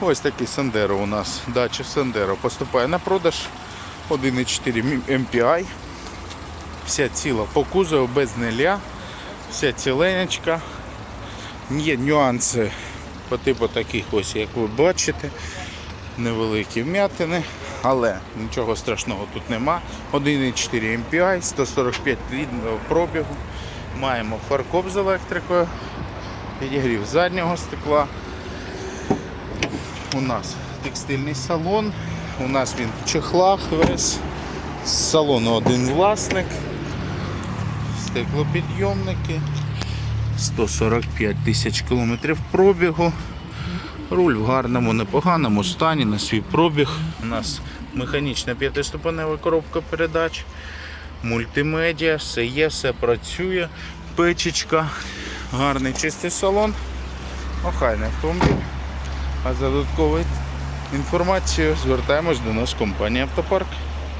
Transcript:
Ось такий Сандеро у нас. Дача Сандеро поступає на продаж 1,4 MPI. Вся ціла по кузову, без неля. Вся ціленечка. Є нюанси по типу таких ось, як ви бачите. Невеликі вм'ятини, але нічого страшного тут нема. 1,4 MPI, 145 рідного пробігу. Маємо фаркоп з електрикою, підігрів заднього стекла. У нас текстильний салон, у нас він в чехлах весь. З салону один власник, стеклопідйомники, 145 тисяч кілометрів пробігу. Руль в гарному, непоганому стані на свій пробіг. У нас механічна п'ятиступенева коробка передач, мультимедіа, все є, все працює, печечка, гарний чистий салон, охайний автомобіль. А за додатковою інформацією звертаємось до нас компанії Автопарк.